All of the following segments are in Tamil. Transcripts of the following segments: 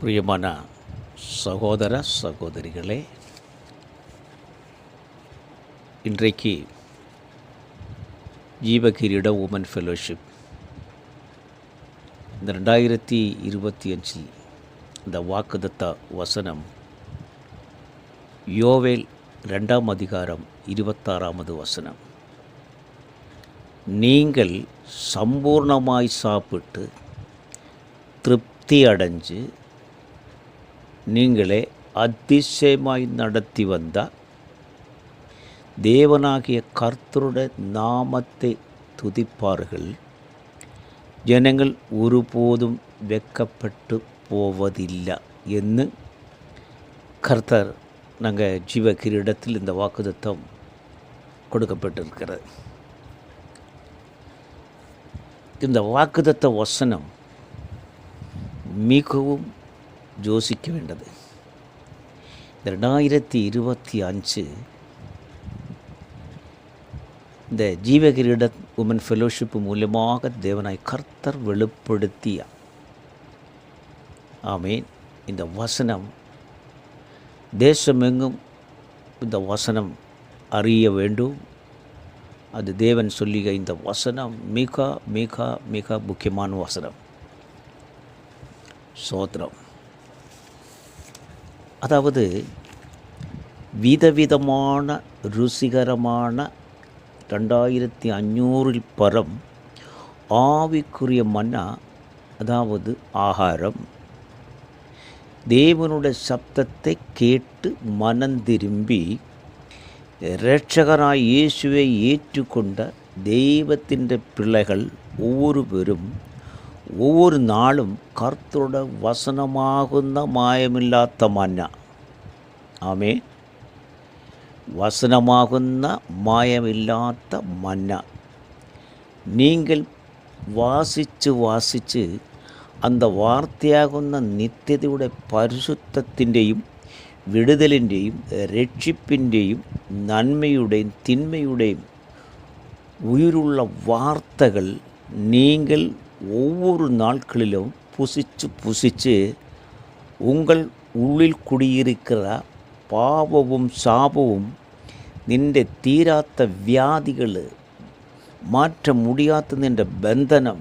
பிரியமான சகோதர சகோதரிகளே இன்றைக்கு ஜீவகிரீட உமன் ஃபெலோஷிப் இந்த ரெண்டாயிரத்தி இருபத்தி அஞ்சில் இந்த வாக்குதத்த வசனம் யோவேல் ரெண்டாம் அதிகாரம் இருபத்தாறாவது வசனம். நீங்கள் சம்பூர்ணமாய் சாப்பிட்டு திருப்தி அடைஞ்சு நீங்களே அதிசயமாய் நடத்தி வந்தால் தேவனாகிய கர்த்தருடைய நாமத்தை துதிப்பார்கள். ஜனங்கள் ஒருபோதும் வெக்கப்பட்டு போவதில்லை என்று கர்த்தர் நாங்கள் ஜீவ கிரீடத்தில் இந்த வாக்குதத்தம் கொடுக்கப்பட்டிருக்கிறது. இந்த வாக்குதத்த வசனம் மிகவும் யோசிக்க வேண்டது இந்த ரெண்டாயிரத்தி இருபத்தி அஞ்சு இந்த ஜீவகிரீட உமன் ஃபெலோஷிப் மூலமாக தேவனாய் கர்த்தர் வெளிப்படுத்திய. ஆமீன். இந்த வசனம் தேசமெங்கும் இந்த வசனம் அறிய வேண்டும். அது தேவன் சொல்லிய இந்த வசனம் மிக மிக மிக முக்கியமான வசனம். சோத்திரம். அதாவது விதவிதமான ருசிகரமான ரெண்டாயிரத்தி அஞ்சூறில் பரம் ஆவிக்குரிய மன்னா அதாவது ஆகாரம் தேவனுடைய சப்தத்தை கேட்டு மனந்திரும்பி இரட்சகராய் இயேசுவை ஏற்றுக்கொண்ட தெய்வத்தின் பிள்ளைகள் ஒவ்வொருவரும் ஒவ்வொரு നാളും கர்த்தரோட வசனமாகுந்த മായമില്ലാത്ത மன்னா ആമേ വസനമാകുന്ന മായമില്ലാത്ത മന്ന நீங்கள் വാസിച്ച് വാസിച്ച് അന്ത വാർത്തയാകുന്ന നിത്യതയുടെ പരിശുദ്ധത്തിന്റെയും വിടുതലിന്റെയും രക്ഷിപ്പിന്റെയും നന്മയുടെയും തിന്മയുടെയും ഉയരുള്ള വാർത്തകൾ நீங்கள் ஒவ்வொரு நாட்களிலும் புசிச்சு புசிச்சு உங்கள் உள்ளில் குடியிருக்கிற பாவமும் சாபமும் നിൻ്റെ തീരാത്ത വ്യാധികൾ മാറ്റം മുടിയാത്ത നിൻ്റെ ബന്ധനം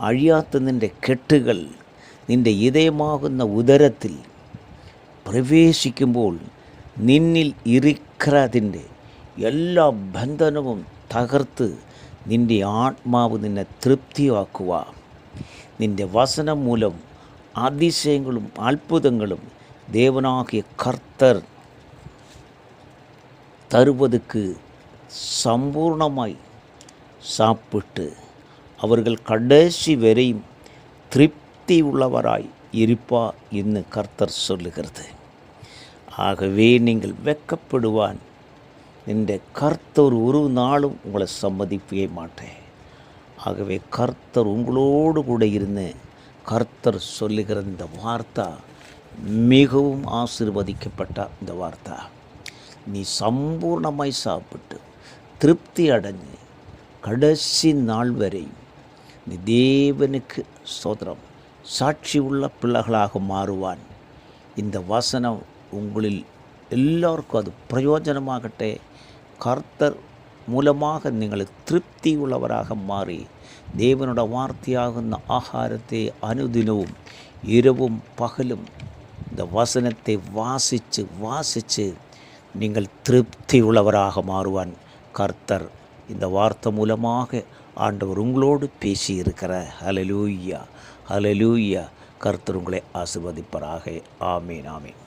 അഴിയാത്ത നിൻ്റെ കെട്ടുകൾ നിൻ്റെ ഇതയമാകുന്ന ഉദരത്തിൽ പ്രവേശിക്കുമ്പോൾ നിന്നിൽ ഇരിക്കുന്നതിൻ്റെ എല്ലാ ബന്ധനവും തകർത്ത് നിൻ്റെ ആത്മാവ് നിന്നെ തൃപ്തിയാക്കുക നിൻ്റെ വസനം മൂലം അതിശയങ്ങളും അത്ഭുതങ്ങളും தேவனாகிய கர்த்தர் தருவதுக்கு சம்பூர்ணமாய் சாப்பிட்டு அவர்கள் கடைசி வரையும் திருப்தி உள்ளவராய் இருப்பா என்று கர்த்தர் சொல்லுகிறது ஆகவே நீங்கள் வெக்கப்படுவான் இந்த கர்த்தர் ஒரு நாளும் உங்களை சம்மதிப்பே மாட்டேன். ஆகவே கர்த்தர் உங்களோடு கூட இருந்து கர்த்தர் சொல்லுகிற இந்த வார்த்தை மிகவும் ஆசிர்வதிக்கப்பட்ட இந்த வார்த்தை. நீ சம்பூர்ணமாய் சாப்பிட்டு திருப்தி அடைஞ்சு கடைசி நாள் வரை நீ தேவனுக்கு சோதரம் சாட்சி உள்ள பிள்ளைகளாக மாறுவான். இந்த வசனம் உங்களில் എല്ലാവർക്കും അത് പ്രയോജനമാകട്ടെ കർത്തർ மூலமாக நீங்கள் திருப்தி உள்ளவராக மாறி தேவனோட வார்த்தையாகுന്ന ஆகாரத்தை அனுதினവും இரவும் பகலும் இந்த வசனத்தை வாசித்து வாசித்து நீங்கள் திருப்தி உள்ளவராக மாறுவான். கர்த்தர் இந்த வார்த்தை மூலமாக ஆண்டவர் உங்களோடு பேசி இருக்கிற ஹலலூயா ஹலலூயா கர்த்தர் உங்களை ஆசிர்வதிப்பராக. ஆமீன் ஆமீன்.